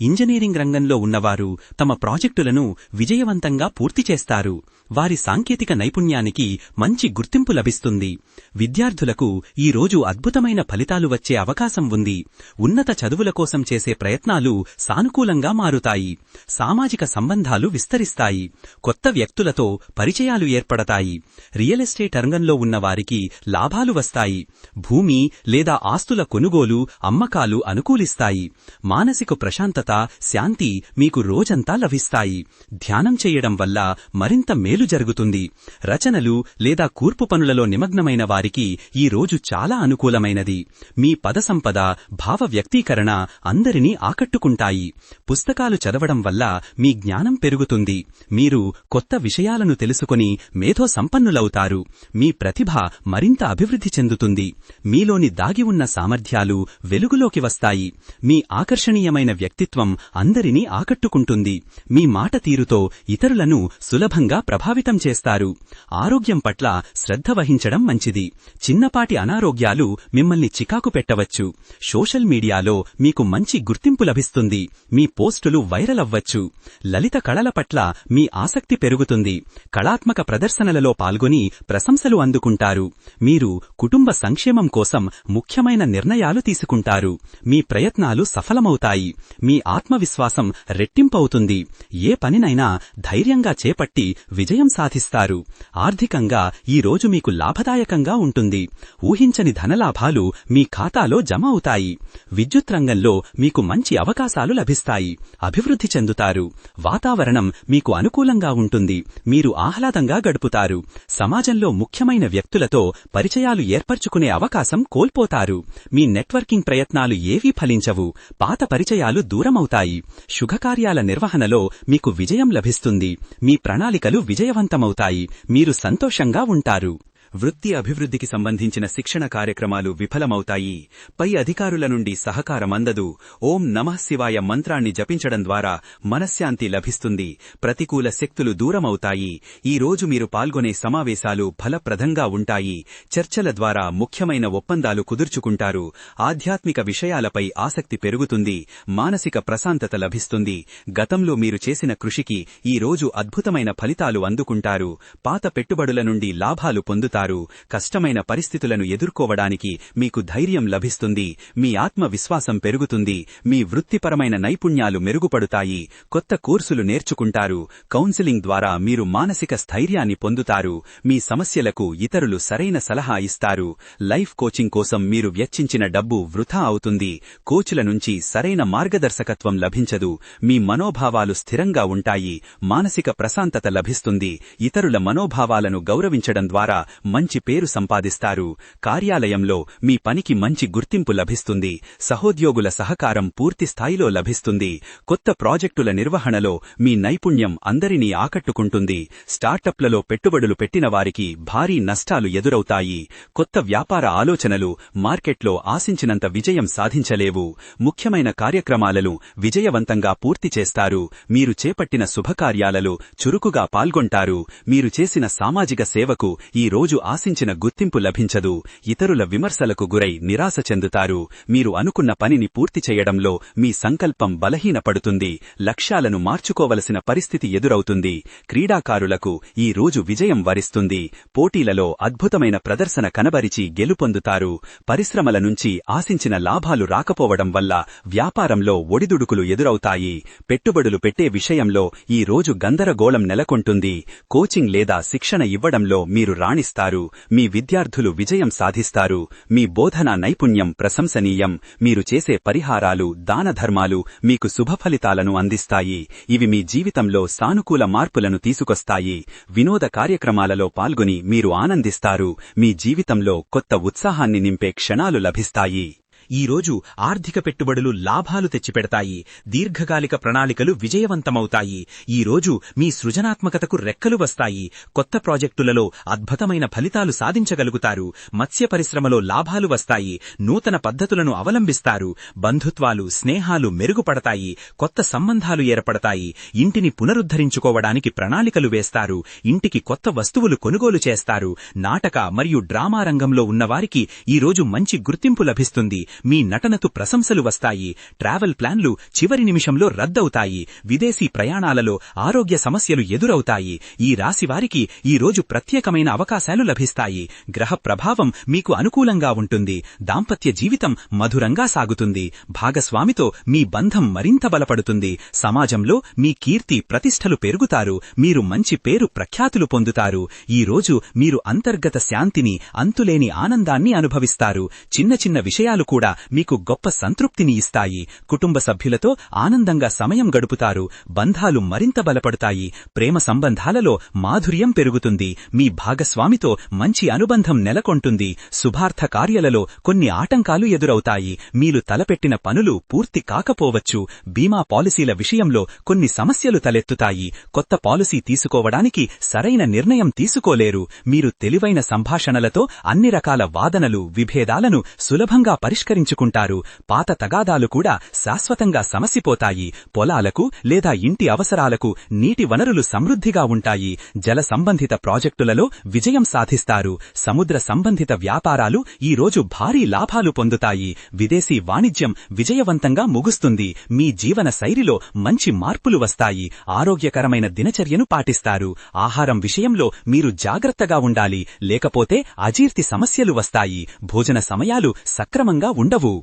Engineering రంగంలో ఉన్నవారు తమ ప్రాజెక్టులను విజయవంతంగా పూర్తి చేస్తారు. వారి సాంకేతిక నైపుణ్యానికి మంచి గుర్తింపు లభిస్తుంది. విద్యార్థులకు ఈ రోజు అద్భుతమైన ఫలితాలు వచ్చే అవకాశం ఉంది. ఉన్నత చదువుల కోసం చేసే ప్రయత్నాలు సానుకూలంగా మారుతాయి. సామాజిక సంబంధాలు విస్తరిస్తాయి. కొత్త వ్యక్తులతో పరిచయాలు ఏర్పడతాయి. రియల్ ఎస్టేట్ రంగంలో ఉన్నవారికి లాభాలు వస్తాయి. భూమి లేదా ఆస్తుల కొనుగోలు అమ్మకాలు అనుకూలిస్తాయి. మానసిక ప్రశాంతత శాంతి మీకు రోజంతా లభిస్తాయి. ధ్యానం చేయడం వల్ల మరింత మేలు జరుగుతుంది. రచనలు లేదా కూర్పు పనులలో నిమగ్నమైన వారికి ఈ రోజు చాలా అనుకూలమైనది. మీ పద సంపద భావ వ్యక్తీకరణ అందరినీ ఆకట్టుకుంటాయి. పుస్తకాలు చదవడం వల్ల మీ జ్ఞానం పెరుగుతుంది. మీరు కొత్త విషయాలను తెలుసుకుని మేధో సంపన్నులవుతారు. మీ ప్రతిభ మరింత అభివృద్ధి చెందుతుంది. మీలోని దాగి ఉన్న సామర్థ్యాలు వెలుగులోకి వస్తాయి. మీ ఆకర్షణీయమైన వ్యక్తిత్వం అందరినీ ఆకట్టుకుంటుంది. మీ మాట తీరుతో ఇతరులను సులభంగా ప్రభావితం చేస్తారు. ఆరోగ్యం పట్ల శ్రద్ధ వహించడం మంచిది. చిన్నపాటి అనారోగ్యాలు మిమ్మల్ని చికాకు పెట్టవచ్చు. సోషల్ మీడియాలో మీకు మంచి గుర్తింపు లభిస్తుంది. మీ పోస్టులు వైరల్ అవ్వచ్చు. లలిత కళల పట్ల మీ ఆసక్తి పెరుగుతుంది. కళాత్మక ప్రదర్శనలలో పాల్గొని ప్రశంసలు అందుకుంటారు. మీరు కుటుంబ సంక్షేమం కోసం ముఖ్యమైన నిర్ణయాలు తీసుకుంటారు. మీ ప్రయత్నాలు సఫలమవుతాయి. మీ ఆత్మవిశ్వాసం రెట్టింపవుతుంది. ఏ పనినైనా ధైర్యంగా చేపట్టి విజయం సాధిస్తారు. ఆర్థికంగా ఈ రోజు మీకు లాభదాయకంగా ఉంటుంది. ఊహించని ధనలాభాలు మీ ఖాతాలో జమ అవుతాయి విద్యుత్ రంగంలో మీకు మంచి అవకాశాలు లభిస్తాయి. అభివృద్ధి చెందుతారు. వాతావరణం మీకు అనుకూలంగా ఉంటుంది. మీరు ఆహ్లాదంగా గడుపుతారు. సమాజంలో ముఖ్యమైన వ్యక్తులతో పరిచయాలు ఏర్పరచుకునే అవకాశం కోల్పోతారు. మీ నెట్వర్కింగ్ ప్రయత్నాలు ఏవీ ఫలించవు. పాత పరిచయాలు దూరం సఫలమవుతాయి శుభకార్యాల నిర్వహణలో మీకు విజయం లభిస్తుంది. మీ ప్రణాళికలు విజయవంతమవుతాయి. మీరు సంతోషంగా ఉంటారు. వృత్తి అభివృద్ధికి సంబంధించిన శిక్షణ కార్యక్రమాలు విఫలమవుతాయి. పై అధికారుల నుండి సహకారం అందదు ఓం నమః శివాయ మంత్రాన్ని జపించడం ద్వారా మనశ్శాంతి లభిస్తుంది. ప్రతికూల శక్తులు దూరమవుతాయి. ఈ రోజు మీరు పాల్గొనే సమావేశాలు ఫలప్రదంగా ఉంటాయి. చర్చల ద్వారా ముఖ్యమైన ఒప్పందాలు కుదుర్చుకుంటారు. ఆధ్యాత్మిక విషయాలపై ఆసక్తి పెరుగుతుంది. మానసిక ప్రశాంతత లభిస్తుంది. గతంలో మీరు చేసిన కృషికి ఈ రోజు అద్భుతమైన ఫలితాలు అందుకుంటారు. పాత పెట్టుబడుల నుండి లాభాలు పొందుతారు. కష్టమైన పరిస్థితులను ఎదుర్కోవడానికి మీకు ధైర్యం లభిస్తుంది మీ ఆత్మవిశ్వాసం పెరుగుతుంది మీ వృత్తిపరమైన నైపుణ్యాలు మెరుగుపడుతాయి కొత్త కోర్సులు నేర్చుకుంటారు కౌన్సిలింగ్ ద్వారా మీరు మానసిక స్థైర్యాన్ని పొందుతారు మీ సమస్యలకు ఇతరులు సరైన సలహా ఇస్తారు లైఫ్ కోచింగ్ కోసం మీరు వెచ్చించిన డబ్బు వృథా అవుతుంది కోచ్ల నుంచి సరైన మార్గదర్శకత్వం లభించదు మీ మనోభావాలు స్థిరంగా ఉంటాయి మానసిక ప్రశాంతత లభిస్తుంది ఇతరుల మనోభావాలను గౌరవించడం ద్వారా మంచి పేరు సంపాదిస్తారు. కార్యాలయంలో మీ పనికి మంచి గుర్తింపు లభిస్తుంది. సహోద్యోగుల సహకారం పూర్తి స్థాయిలో లభిస్తుంది. కొత్త ప్రాజెక్టుల నిర్వహణలో మీ నైపుణ్యం అందరినీ ఆకట్టుకుంటుంది. స్టార్టప్లలో పెట్టుబడులు పెట్టిన వారికి భారీ నష్టాలు ఎదురవుతాయి. కొత్త వ్యాపార ఆలోచనలు మార్కెట్లో ఆశించినంత విజయం సాధించలేవు. ముఖ్యమైన కార్యక్రమాలను విజయవంతంగా పూర్తి చేస్తారు. మీరు చేపట్టిన శుభకార్యాలలో చురుకుగా పాల్గొంటారు. మీరు చేసిన సామాజిక సేవకు ఈ రోజు ఆశించిన గుర్తింపు లభించదు. ఇతరుల విమర్శలకు గురై నిరాశ చెందుతారు. మీరు అనుకున్న పనిని పూర్తి చేయడంలో మీ సంకల్పం బలహీనపడుతుంది. లక్ష్యాలను మార్చుకోవలసిన పరిస్థితి ఎదురవుతుంది. క్రీడాకారులకు ఈ రోజు విజయం వరిస్తుంది. పోటీలలో అద్భుతమైన ప్రదర్శన కనబరిచి గెలుపొందుతారు. పరిశ్రమల నుంచి ఆశించిన లాభాలు రాకపోవడం వల్ల వ్యాపారంలో ఒడిదుడుకులు ఎదురవుతాయి. పెట్టుబడులు పెట్టే విషయంలో ఈ రోజు గందరగోళం నెలకొంటుంది. కోచింగ్ లేదా శిక్షణ ఇవ్వడంలో మీరు రాణిస్తారు. మీ విద్యార్థులు విజయం సాధిస్తారు. మీ బోధనా నైపుణ్యం ప్రశంసనీయం. మీరు చేసే పరిహారాలు దానధర్మాలు మీకు శుభఫలితాలను అందిస్తాయి. ఇవి మీ జీవితంలో సానుకూల మార్పులను తీసుకొస్తాయి. వినోద కార్యక్రమాలలో పాల్గొని మీరు ఆనందిస్తారు. మీ జీవితంలో కొత్త ఉత్సాహాన్ని నింపే క్షణాలు లభిస్తాయి. ఈ రోజు ఆర్థిక పెట్టుబడులు లాభాలు తెచ్చిపెడతాయి. దీర్ఘకాలిక ప్రణాళికలు విజయవంతమవుతాయి. ఈ రోజు మీ సృజనాత్మకతకు రెక్కలు వస్తాయి. కొత్త ప్రాజెక్టులలో అద్భుతమైన ఫలితాలు సాధించగలుగుతారు. మత్స్య పరిశ్రమలో లాభాలు వస్తాయి. నూతన పద్ధతులను అవలంబిస్తారు. బంధుత్వాలు స్నేహాలు మెరుగుపడతాయి. కొత్త సంబంధాలు ఏర్పడతాయి. ఇంటిని పునరుద్ధరించుకోవడానికి ప్రణాళికలు వేస్తారు. ఇంటికి కొత్త వస్తువులు కొనుగోలు చేస్తారు. నాటక మరియు డ్రామా రంగంలో ఉన్నవారికి ఈ రోజు మంచి గుర్తింపు లభిస్తుంది. మీ నటనకు ప్రశంసలు వస్తాయి. ట్రావెల్ ప్లాన్లు చివరి నిమిషంలో రద్దవుతాయి. విదేశీ ప్రయాణాలలో ఆరోగ్య సమస్యలు ఎదురవుతాయి. ఈ రాశివారికి ఈరోజు ఈ రోజు ప్రత్యేకమైన అవకాశాలు లభిస్తాయి. గ్రహ ప్రభావం మీకు అనుకూలంగా ఉంటుంది. దాంపత్య జీవితం మధురంగా సాగుతుంది. భాగస్వామితో మీ బంధం మరింత బలపడుతుంది. సమాజంలో మీ కీర్తి ప్రతిష్టలు పెరుగుతారు. మీరు మంచి పేరు ప్రఖ్యాతులు పొందుతారు. ఈరోజు మీరు అంతర్గత శాంతిని అంతులేని ఆనందాన్ని అనుభవిస్తారు. చిన్న చిన్న విషయాలు కూడా మీకు గొప్ప సంతృప్తిని ఇస్తాయి. కుటుంబ సభ్యులతో ఆనందంగా సమయం గడుపుతారు. బంధాలు మరింత బలపడతాయి. ప్రేమ సంబంధాలలో మాధుర్యం పెరుగుతుంది. మీ భాగస్వామితో మంచి అనుబంధం నెలకొంటుంది. శుభార్థ కార్యాలలో కొన్ని ఆటంకాలు ఎదురవుతాయి. మీరు తలపెట్టిన పనులు పూర్తి కాకపోవచ్చు. బీమా పాలసీల విషయంలో కొన్ని సమస్యలు తలెత్తుతాయి. కొత్త పాలసీ తీసుకోవడానికి సరైన నిర్ణయం తీసుకోలేరు. మీరు తెలివైన సంభాషణలతో అన్ని రకాల వాదనలు విభేదాలను సులభంగా పరిష్కరించుకుంటారు పాత తగాదాలు కూడా శాశ్వతంగా సమసిపోతాయి. పొలాలకు లేదా ఇంటి అవసరాలకు నీటి వనరులు సమృద్ధిగా ఉంటాయి. జల సంబంధిత ప్రాజెక్టులలో విజయం సాధిస్తారు. సముద్ర సంబంధిత వ్యాపారాలు ఈ రోజు భారీ లాభాలు పొందుతాయి. విదేశీ వాణిజ్యం విజయవంతంగా ముగుస్తుంది. మీ జీవన శైలిలో మంచి మార్పులు వస్తాయి. ఆరోగ్యకరమైన దినచర్యను పాటిస్తారు. ఆహారం విషయంలో మీరు జాగ్రత్తగా ఉండాలి. లేకపోతే అజీర్తి సమస్యలు వస్తాయి. భోజన సమయాలు సక్రమంగా ఉండవు.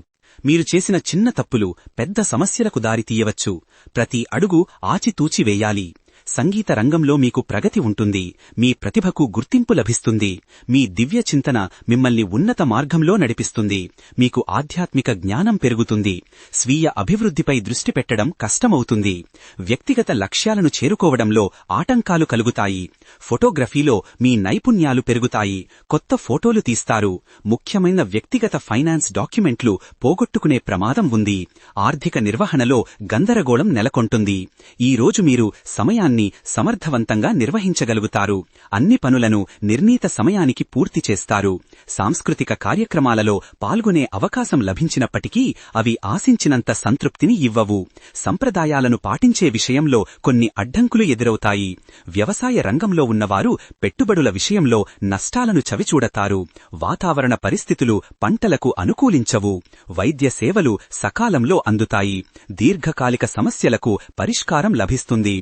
మీరు చేసిన చిన్న తప్పులు పెద్ద సమస్యలకు దారి తీయవచ్చు. ప్రతి అడుగు ఆచితూచి వేయాలి. సంగీత రంగంలో మీకు ప్రగతి ఉంటుంది. మీ ప్రతిభకు గుర్తింపు లభిస్తుంది. మీ దివ్య చింతన మిమ్మల్ని ఉన్నత మార్గంలో నడిపిస్తుంది. మీకు ఆధ్యాత్మిక జ్ఞానం పెరుగుతుంది. స్వీయ అభివృద్ధిపై దృష్టి పెట్టడం కష్టమవుతుంది. వ్యక్తిగత లక్ష్యాలను చేరుకోవడంలో ఆటంకాలు కలుగుతాయి. ఫోటోగ్రఫీలో మీ నైపుణ్యాలు పెరుగుతాయి. కొత్త ఫోటోలు తీస్తారు. ముఖ్యమైన వ్యక్తిగత ఫైనాన్స్ డాక్యుమెంట్లు పోగొట్టుకునే ప్రమాదం ఉంది. ఆర్థిక నిర్వహణలో గందరగోళం నెలకొంటుంది. ఈ రోజు మీరు సమయాన్ని సమర్థవంతంగా నిర్వహించగలుగుతారు. అన్ని పనులను నిర్ణీత సమయానికి పూర్తి చేస్తారు. సాంస్కృతిక కార్యక్రమాలలో పాల్గొనే అవకాశం లభించినప్పటికీ అవి ఆశించినంత సంతృప్తిని ఇవ్వవు. సంప్రదాయాలను పాటించే విషయంలో కొన్ని అడ్డంకులు ఎదురవుతాయి. వ్యవసాయ రంగంలో ఉన్నవారు పెట్టుబడుల విషయంలో నష్టాలను చవిచూడతారు. వాతావరణ పరిస్థితులు పంటలకు అనుకూలించవు. వైద్య సేవలు సకాలంలో అందుతాయి. దీర్ఘకాలిక సమస్యలకు పరిష్కారం లభిస్తుంది.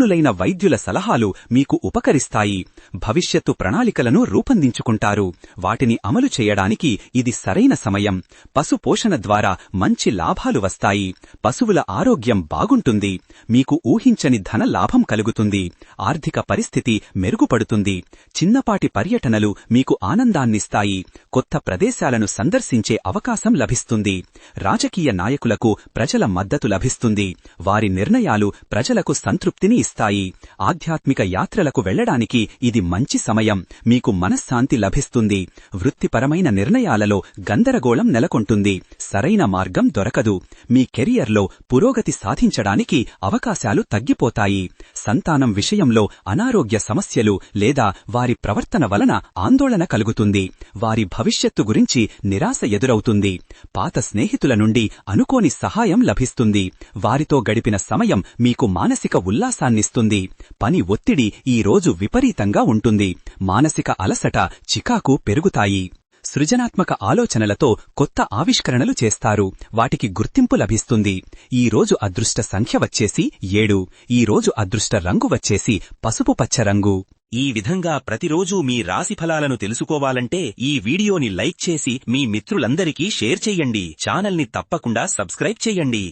నిపుణులైన వైద్యుల సలహాలు మీకు ఉపకరిస్తాయి. భవిష్యత్తు ప్రణాళికలను రూపొందించుకుంటారు. వాటిని అమలు చేయడానికి ఇది సరైన సమయం. పశు పోషణ ద్వారా మంచి లాభాలు వస్తాయి. పశువుల ఆరోగ్యం బాగుంటుంది. మీకు ఊహించని ధన లాభం కలుగుతుంది. ఆర్థిక పరిస్థితి మెరుగుపడుతుంది. చిన్నపాటి పర్యటనలు మీకు ఆనందాన్నిస్తాయి. కొత్త ప్రదేశాలను సందర్శించే అవకాశం లభిస్తుంది. రాజకీయ నాయకులకు ప్రజల మద్దతు లభిస్తుంది. వారి నిర్ణయాలు ప్రజలకు సంతృప్తిని లభిస్తాయి. ఆధ్యాత్మిక యాత్రలకు వెళ్ళడానికి ఇది మంచి సమయం. మీకు మనశ్శాంతి లభిస్తుంది. వృత్తిపరమైన నిర్ణయాలలో గందరగోళం నెలకొంటుంది. సరైన మార్గం దొరకదు. మీ కెరియర్లో పురోగతి సాధించడానికి అవకాశాలు తగ్గిపోతాయి. సంతానం విషయంలో అనారోగ్య సమస్యలు లేదా వారి ప్రవర్తన వలన ఆందోళన కలుగుతుంది. వారి భవిష్యత్తు గురించి నిరాశ ఎదురవుతుంది. పాత స్నేహితుల నుండి అనుకోని సహాయం లభిస్తుంది. వారితో గడిపిన సమయం మీకు మానసిక ఉల్లాసాన్ని ఉల్లాసాన్నిస్తుంది పని ఒత్తిడి ఈ రోజు విపరీతంగా ఉంటుంది. మానసిక అలసట చికాకు పెరుగుతాయి. సృజనాత్మక ఆలోచనలతో కొత్త ఆవిష్కరణలు చేస్తారు. వాటికి గుర్తింపు లభిస్తుంది. ఈ రోజు అదృష్ట సంఖ్య వచ్చేసి ఏడు. ఈ రోజు అదృష్ట రంగు వచ్చేసి పసుపు పచ్చ రంగు. ఈ విధంగా ప్రతిరోజూ మీ రాశి ఫలాలను తెలుసుకోవాలంటే ఈ వీడియోని లైక్ చేసి మీ మిత్రులందరికీ షేర్ చెయ్యండి ఛానల్ని తప్పకుండా సబ్స్క్రైబ్ చెయ్యండి